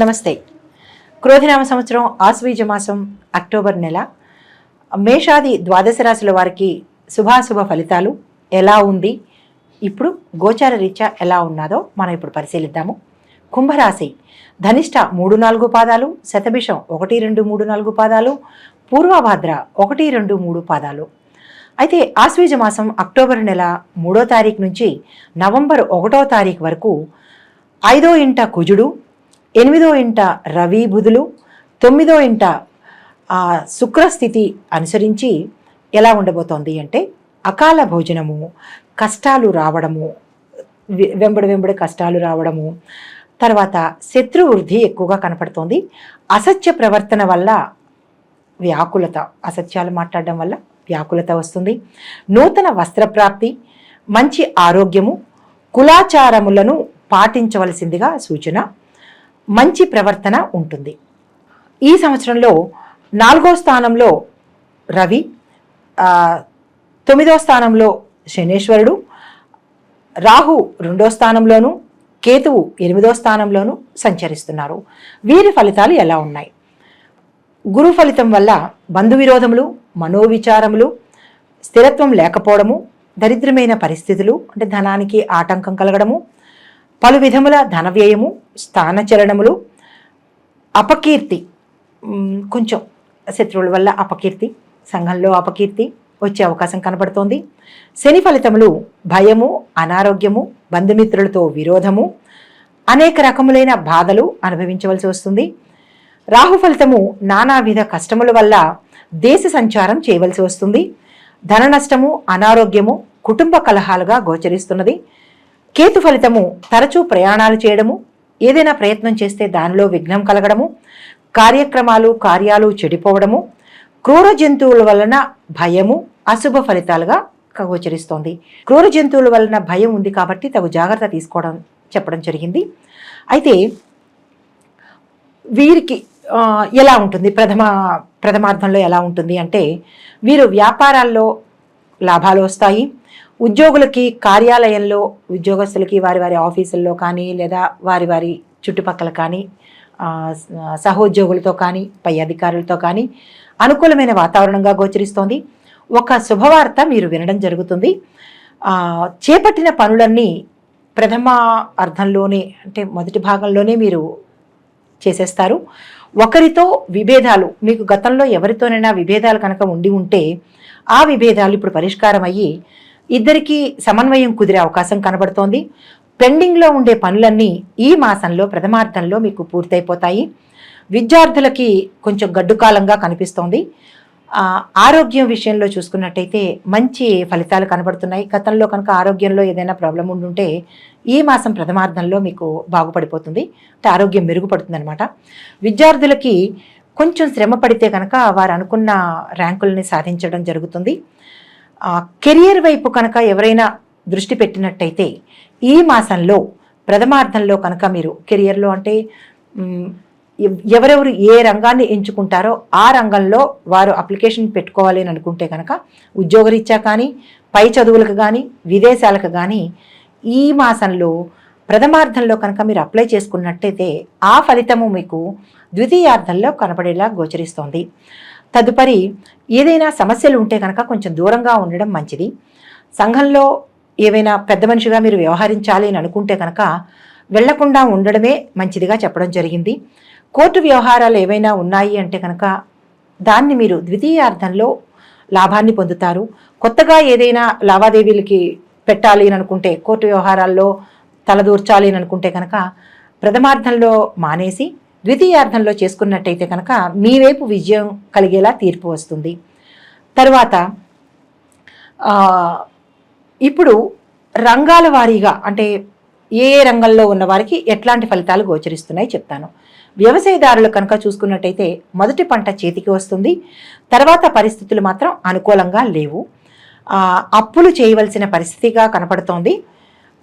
నమస్తే. క్రోధినామ సంవత్సరం ఆశ్వీజ మాసం అక్టోబర్ నెల. మేషాది ద్వాదశ రాశుల వారికి శుభాశుభ ఫలితాలు ఎలా ఉంది? ఇప్పుడు గోచార రీత్యా ఎలా ఉన్నదో మనం ఇప్పుడు పరిశీలిద్దాము. కుంభరాశి ధనిష్ట మూడు నాలుగు పాదాలు శతభిషం ఒకటి రెండు మూడు నాలుగు పాదాలు పూర్వభాద్ర ఒకటి రెండు మూడు పాదాలు. అయితే ఆశ్వీజ మాసం అక్టోబర్ నెల మూడో తారీఖు నుంచి నవంబర్ ఒకటో తారీఖు వరకు ఐదో ఇంట కుజుడు ఎనిమిదో ఇంట రవి బుధులు తొమ్మిదో ఇంట శుక్రస్థితి అనుసరించి ఎలా ఉండబోతోంది అంటే అకాల భోజనము కష్టాలు రావడము వెంబడి వెంబడి కష్టాలు రావడము తర్వాత శత్రు వృద్ధి ఎక్కువగా కనపడుతోంది. అసత్య ప్రవర్తన వల్ల వ్యాకులత అసత్యాలు మాట్లాడడం వల్ల వ్యాకులత వస్తుంది. నూతన వస్త్రప్రాప్తి మంచి ఆరోగ్యము కులాచారములను పాటించవలసిందిగా సూచన మంచి ప్రవర్తన ఉంటుంది. ఈ సంవత్సరంలో నాలుగో స్థానంలో రవి తొమ్మిదో స్థానంలో శనేశ్వరుడు రాహు రెండో స్థానంలోను కేతువు ఎనిమిదో స్థానంలోను సంచరిస్తున్నారు. వీరి ఫలితాలు ఎలా ఉన్నాయి? గురు ఫలితం వల్ల బంధు విరోధములు మనోవిచారములు స్థిరత్వం లేకపోవడము దరిద్రమైన పరిస్థితులు అంటే ధనానికి ఆటంకం కలగడము పలు విధముల ధన వ్యయము స్థానచలనములు అపకీర్తి. కొంచెం శత్రువుల వల్ల అపకీర్తి సంఘంలో అపకీర్తి వచ్చే అవకాశం కనబడుతోంది శని ఫలితములు భయము అనారోగ్యము బంధుమిత్రులతో విరోధము అనేక రకములైన బాధలు అనుభవించవలసి వస్తుంది. రాహు ఫలితము నానావిధ కష్టముల వల్ల దేశ సంచారం చేయవలసి వస్తుంది. ధన నష్టము అనారోగ్యము కుటుంబ కలహాలుగా గోచరిస్తున్నది. కేతు ఫలితము తరచూ ప్రయాణాలు చేయడము ఏదైనా ప్రయత్నం చేస్తే దానిలో విఘ్నం కలగడము కార్యక్రమాలు కార్యాలు చెడిపోవడము క్రూర జంతువుల వలన భయము అశుభ ఫలితాలుగా గోచరిస్తోంది. క్రూర జంతువుల వలన భయం ఉంది కాబట్టి తగు జాగ్రత్త తీసుకోవడం చెప్పడం జరిగింది. అయితే వీరికి ఎలా ఉంటుంది? ప్రథమ ప్రథమార్థంలో ఎలా ఉంటుంది అంటే వీరు వ్యాపారాల్లో లాభాలు వస్తాయి. ఉద్యోగులకి కార్యాలయంలో ఉద్యోగస్తులకి వారి వారి ఆఫీసుల్లో కానీ లేదా వారి వారి చుట్టుపక్కల కానీ సహోద్యోగులతో కానీ పై అధికారులతో కానీ అనుకూలమైన వాతావరణంగా గోచరిస్తోంది. ఒక శుభవార్త మీరు వినడం జరుగుతుంది. చేపట్టిన పనులన్నీ ప్రథమ అర్థంలోనే అంటే మొదటి భాగంలోనే మీరు చేసేస్తారు. ఒకరితో విభేదాలు మీకు గతంలో ఎవరితోనైనా విభేదాలు కనుక ఉండి ఉంటే ఆ విభేదాలు ఇప్పుడు పరిష్కారం అయ్యి ఇద్దరికీ సమన్వయం కుదిరే అవకాశం కనబడుతోంది. పెండింగ్లో ఉండే పనులన్నీ ఈ మాసంలో ప్రథమార్థంలో మీకు పూర్తయిపోతాయి. విద్యార్థులకి కొంచెం గడ్డుకాలంగా కనిపిస్తోంది. ఆరోగ్యం విషయంలో చూసుకున్నట్టయితే మంచి ఫలితాలు కనబడుతున్నాయి. గతంలో కనుక ఆరోగ్యంలో ఏదైనా ప్రాబ్లం ఉండుంటే ఈ మాసం ప్రథమార్థంలో మీకు బాగుపడిపోతుంది. అంటే ఆరోగ్యం మెరుగుపడుతుంది అనమాట విద్యార్థులకి కొంచెం శ్రమ పడితే కనుక వారు అనుకున్న ర్యాంకుల్ని సాధించడం జరుగుతుంది. కెరియర్ వైపు కనుక ఎవరైనా దృష్టి పెట్టినట్టయితే ఈ మాసంలో ప్రథమార్థంలో కనుక మీరు కెరియర్లో అంటే ఎవరెవరు ఏ రంగాన్ని ఎంచుకుంటారో ఆ రంగంలో వారు అప్లికేషన్ పెట్టుకోవాలి అని అనుకుంటే కనుక ఉద్యోగరీత్యా కానీ పై చదువులకు కానీ విదేశాలకు కానీ ఈ మాసంలో ప్రథమార్థంలో కనుక మీరు అప్లై చేసుకున్నట్టయితే ఆ ఫలితము మీకు ద్వితీయార్థంలో కనపడేలా గోచరిస్తోంది. తదుపరి ఏదైనా సమస్యలు ఉంటే కనుక కొంచెం దూరంగా ఉండడం మంచిది. సంఘంలో ఏవైనా పెద్ద మనిషిగా మీరు వ్యవహరించాలి అని అనుకుంటే కనుక వెళ్ళకుండా ఉండడమే మంచిదిగా చెప్పడం జరిగింది. కోర్టు వ్యవహారాలు ఏవైనా ఉన్నాయి అంటే కనుక దాన్ని మీరు ద్వితీయార్థంలో లాభాన్ని పొందుతారు. కొత్తగా ఏదైనా లావాదేవీలకి పెట్టాలి అని అనుకుంటే కోర్టు వ్యవహారాల్లో తలదూర్చాలి అని అనుకుంటే కనుక ప్రథమార్థంలో మానేసి ద్వితీయార్థంలో చేసుకున్నట్టయితే కనుక మీ వైపు విజయం కలిగేలా తీర్పు వస్తుంది. తర్వాత ఇప్పుడు రంగాల వారీగా అంటే ఏ ఏ రంగంలో ఉన్న వారికి ఎట్లాంటి ఫలితాలు గోచరిస్తున్నాయి చెప్తాను. వ్యవసాయదారులు కనుక చూసుకున్నట్టయితే మొదటి పంట చేతికి వస్తుంది. తర్వాత పరిస్థితులు మాత్రం అనుకూలంగా లేవు. అప్పులు చేయవలసిన పరిస్థితిగా కనపడుతోంది.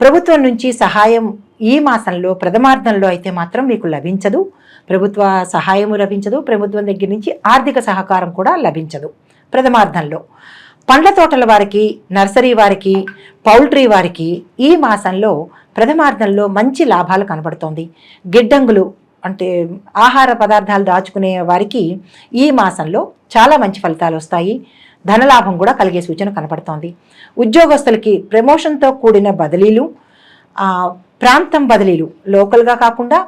ప్రభుత్వం నుంచి సహాయం ఈ మాసంలో ప్రథమార్థంలో అయితే మాత్రం మీకు లభించదు. ప్రభుత్వ సహాయము లభించదు. ప్రభుత్వం దగ్గర నుంచి ఆర్థిక సహకారం కూడా లభించదు. ప్రథమార్థంలో పండ్ల తోటల వారికి నర్సరీ వారికి పౌల్ట్రీ వారికి ఈ మాసంలో ప్రథమార్థంలో మంచి లాభాలు కనబడుతోంది. గిడ్డంగులు అంటే ఆహార పదార్థాలు దాచుకునే వారికి ఈ మాసంలో చాలా మంచి ఫలితాలు వస్తాయి. ధనలాభం కూడా కలిగే సూచన కనపడుతోంది ఉద్యోగస్తులకి ప్రమోషన్తో కూడిన బదిలీలు ప్రాంతం బదిలీలు లోకల్గా కాకుండా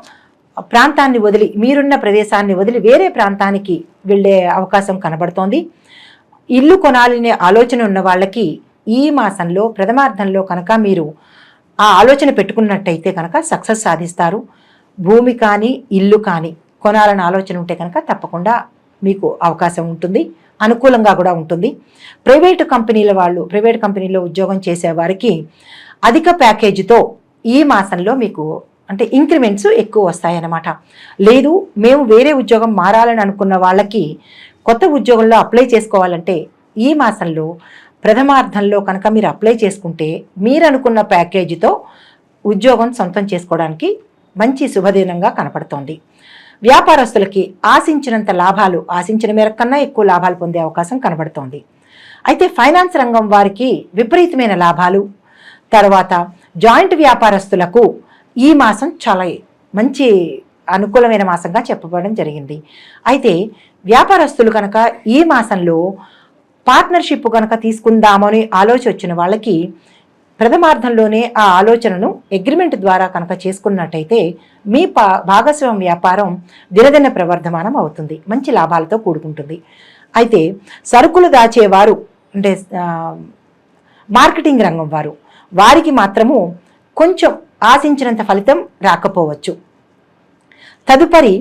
ప్రాంతాన్ని వదిలి మీరున్న ప్రదేశాన్ని వదిలి వేరే ప్రాంతానికి వెళ్ళే అవకాశం కనబడుతోంది. ఇల్లు కొనాలనే ఆలోచన ఉన్న వాళ్ళకి ఈ మాసంలో ప్రథమార్థంలో కనుక మీరు ఆ ఆలోచన పెట్టుకున్నట్టయితే కనుక సక్సెస్ సాధిస్తారు. భూమి కానీ ఇల్లు కానీ కొనాలని ఆలోచన ఉంటే కనుక తప్పకుండా మీకు అవకాశం ఉంటుంది. అనుకూలంగా కూడా ఉంటుంది. ప్రైవేటు కంపెనీల వాళ్ళు ప్రైవేట్ కంపెనీలో ఉద్యోగం చేసే వారికి అధిక ప్యాకేజీతో ఈ మాసంలో మీకు అంటే ఇంక్రిమెంట్స్ ఎక్కువ వస్తాయన్నమాట. లేదు మేము వేరే ఉద్యోగం మారాలని అనుకున్న వాళ్ళకి కొత్త ఉద్యోగంలో అప్లై చేసుకోవాలంటే ఈ మాసంలో ప్రథమార్థంలో కనుక మీరు అప్లై చేసుకుంటే మీరు అనుకున్న ప్యాకేజీతో ఉద్యోగం సొంతం చేసుకోవడానికి మంచి శుభదినంగా కనపడుతోంది. వ్యాపారస్తులకి ఆశించినంత లాభాలు ఆశించిన మేర కన్నా ఎక్కువ లాభాలు పొందే అవకాశం కనబడుతోంది. అయితే ఫైనాన్స్ రంగం వారికి విపరీతమైన లాభాలు. తర్వాత జాయింట్ వ్యాపారస్తులకు ఈ మాసం చాలా మంచి అనుకూలమైన మాసంగా చెప్పబడడం జరిగింది. అయితే వ్యాపారస్తులు కనుక ఈ మాసంలో పార్ట్నర్షిప్ కనుక తీసుకుందామని ఆలోచన వచ్చిన వాళ్ళకి ప్రథమార్థంలోనే ఆ ఆలోచనను అగ్రిమెంట్ ద్వారా కనుక చేసుకున్నట్టయితే మీ పా భాగస్వామ్య వ్యాపారం దినదిన ప్రవర్ధమానం అవుతుంది. మంచి లాభాలతో కూడుకుంటుంది. అయితే సరుకులు దాచేవారు అంటే మార్కెటింగ్ రంగం వారు వారికి మాత్రము కొంచెం ఆశించినంత ఫలితం రాకపోవచ్చు. తదుపరి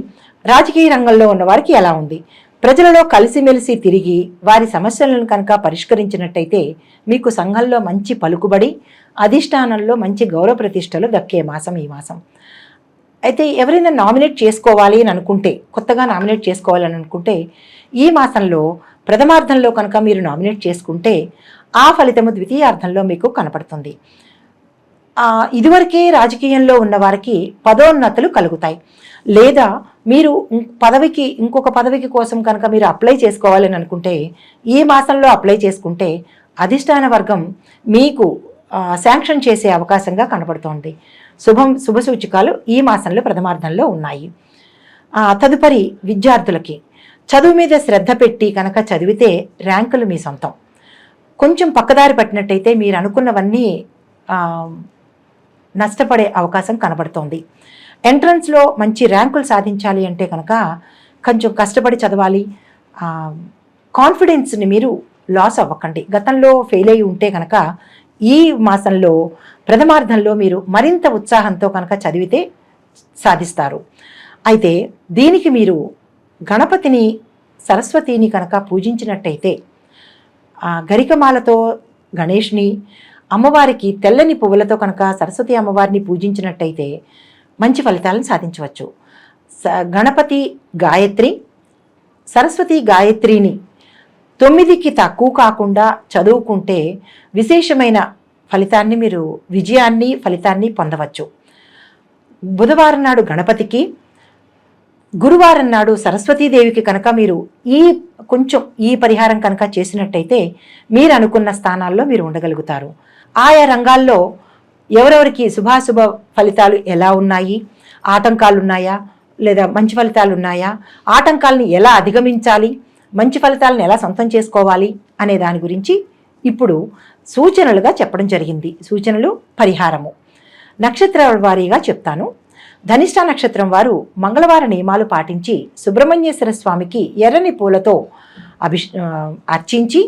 రాజకీయ రంగంలో ఉన్న వారికి ఎలా ఉంది? ప్రజలలో కలిసిమెలిసి తిరిగి వారి సమస్యలను కనుక పరిష్కరించినట్టయితే మీకు సంఘంలో మంచి పలుకుబడి అధిష్టానంలో మంచి గౌరవ ప్రతిష్టలు దక్కే మాసం ఈ మాసం. అయితే ఎవరైనా నామినేట్ చేసుకోవాలి అని అనుకుంటే కొత్తగా నామినేట్ చేసుకోవాలని అనుకుంటే ఈ మాసంలో ప్రథమార్థంలో కనుక మీరు నామినేట్ చేసుకుంటే ఆ ఫలితము ద్వితీయార్థంలో మీకు కనపడుతుంది. ఇదివరకే రాజకీయంలో ఉన్న వారికి పదోన్నతులు కలుగుతాయి. లేదా మీరు పదవికి ఇంకొక పదవికి కోసం కనుక మీరు అప్లై చేసుకోవాలని అనుకుంటే ఈ మాసంలో అప్లై చేసుకుంటే అధిష్టాన వర్గం మీకు శాంక్షన్ చేసే అవకాశంగా కనబడుతోంది. శుభం శుభ సూచికాలు ఈ మాసంలో ప్రథమార్థంలో ఉన్నాయి. తదుపరి విద్యార్థులకి. చదువు మీద శ్రద్ధ పెట్టి కనుక చదివితే ర్యాంకులు మీ సొంతం. కొంచెం పక్కదారి పట్టినట్టయితే మీరు అనుకున్నవన్నీ నష్టపడే అవకాశం కనబడుతోంది. ఎంట్రన్స్లో మంచి ర్యాంకులు సాధించాలి అంటే కనుక కొంచెం కష్టపడి చదవాలి. కాన్ఫిడెన్స్ని మీరు లాస్ అవ్వకండి. గతంలో ఫెయిల్ అయి ఉంటే కనుక ఈ మాసంలో ప్రథమార్థంలో మీరు మరింత ఉత్సాహంతో కనుక చదివితే సాధిస్తారు. అయితే దీనికి మీరు గణపతిని సరస్వతిని కనుక పూజించినట్టయితే గరికమాలతో గణేష్ని అమ్మవారికి తెల్లని పువ్వులతో కనుక సరస్వతి అమ్మవారిని పూజించినట్టయితే మంచి ఫలితాలను సాధించవచ్చు. స- గణపతి గాయత్రి సరస్వతి గాయత్రిని తొమ్మిదికి తక్కువ కాకుండా చదువుకుంటే విశేషమైన ఫలితాన్ని మీరు విజయాన్ని ఫలితాన్ని పొందవచ్చు. బుధవారం నాడు గణపతికి గురువారం నాడు సరస్వతీదేవికి కనుక మీరు ఈ కొంచెం ఈ పరిహారం కనుక చేసినట్టయితే మీరు అనుకున్న స్థానాల్లో మీరు ఉండగలుగుతారు. ఆయా రంగాల్లో ఎవరెవరికి శుభాశుభ ఫలితాలు ఎలా ఉన్నాయి? ఆటంకాలు ఉన్నాయా లేదా మంచి ఫలితాలు ఉన్నాయా ఆటంకాలను ఎలా అధిగమించాలి? మంచి ఫలితాలను ఎలా సొంతం చేసుకోవాలి? అనే దాని గురించి ఇప్పుడు సూచనలుగా చెప్పడం జరిగింది. సూచనలు పరిహారము. నక్షత్ర వారీగా చెప్తాను. ధనిష్ట నక్షత్రం వారు మంగళవార నియమాలు పాటించి సుబ్రహ్మణ్యేశ్వర స్వామికి ఎర్రని పూలతో అభిష్ అర్చించి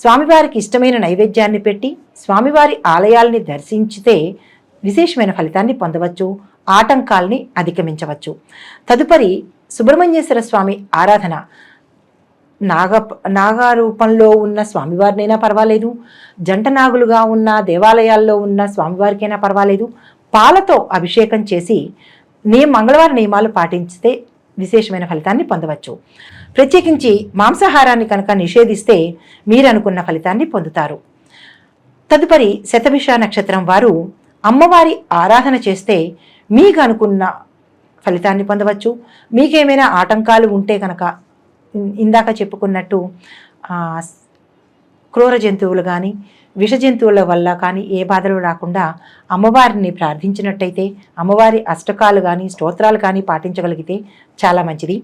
స్వామివారికి ఇష్టమైన నైవేద్యాన్ని పెట్టి స్వామివారి ఆలయాల్ని దర్శించితే విశేషమైన ఫలితాన్ని పొందవచ్చు ఆటంకాల్ని అధిగమించవచ్చు. తదుపరి సుబ్రహ్మణ్యేశ్వర స్వామి ఆరాధన. నాగ నాగారూపంలో ఉన్న స్వామివారినైనా పర్వాలేదు జంట నాగులుగా ఉన్న దేవాలయాల్లో ఉన్న స్వామివారికైనా పర్వాలేదు. పాలతో అభిషేకం చేసి నియ మంగళవారం నియమాలు పాటించితే విశేషమైన ఫలితాన్ని పొందవచ్చు. ప్రత్యేకించి మాంసాహారాన్ని కనుక నిషేధిస్తే మీరు అనుకున్న ఫలితాన్ని పొందుతారు. తదుపరి శతభిష నక్షత్రం వారు అమ్మవారి ఆరాధన చేస్తే మీకు అనుకున్న ఫలితాన్ని పొందవచ్చు. మీకేమైనా ఆటంకాలు ఉంటే కనుక ఇందాక చెప్పుకున్నట్టు క్రూర జంతువులు కానీ విష జంతువుల వల్ల కానీ ఏ బాధలు రాకుండా అమ్మవారిని ప్రార్థించినట్టయితే అమ్మవారి అష్టకాలు కానీ స్తోత్రాలు కానీ పాటించగలిగితే చాలా మంచిది.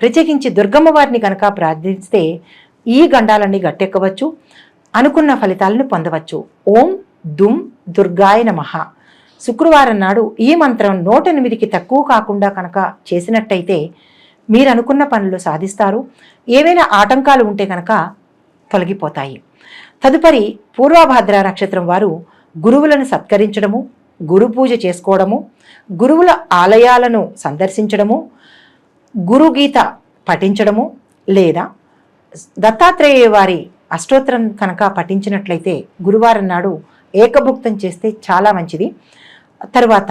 ప్రత్యేకించి దుర్గమ్మవారిని కనుక ప్రార్థిస్తే ఈ గండాలన్నీ గట్టెక్కవచ్చు. అనుకున్న ఫలితాలను పొందవచ్చు. ఓం దుమ్ దుర్గాయ నమః. శుక్రవారం నాడు ఈ మంత్రం నూట ఎనిమిదికి తక్కువ కాకుండా కనుక చేసినట్టయితే మీరు అనుకున్న పనులు సాధిస్తారు. ఏవైనా ఆటంకాలు ఉంటే కనుక తొలగిపోతాయి. తదుపరి పూర్వభాద్ర నక్షత్రం వారు గురువులను సత్కరించడము గురు పూజ చేసుకోవడము గురువుల ఆలయాలను సందర్శించడము గురుగీత పఠించడము లేదా దత్తాత్రేయ వారి అష్టోత్తరం కనుక పఠించినట్లయితే గురువారం నాడు ఏకభుక్తం చేస్తే చాలా మంచిది. తర్వాత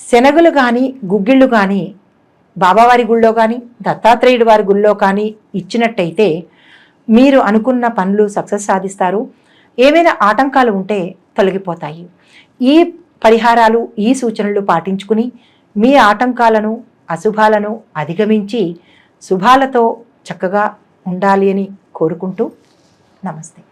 శనగలు కానీ గుగ్గిళ్ళు కానీ బాబావారి గుళ్ళో కానీ దత్తాత్రేయుడి వారి గుళ్ళో కానీ ఇచ్చినట్టయితే మీరు అనుకున్న పనులు సక్సెస్ సాధిస్తారు. ఏమైనా ఆటంకాలు ఉంటే తొలగిపోతాయి. ఈ పరిహారాలు ఈ సూచనలు పాటించుకుని మీ ఆటంకాలను అశుభాలను అధిగమించి శుభాలతో చక్కగా ఉండాలి అని కోరుకుంటూ నమస్తే.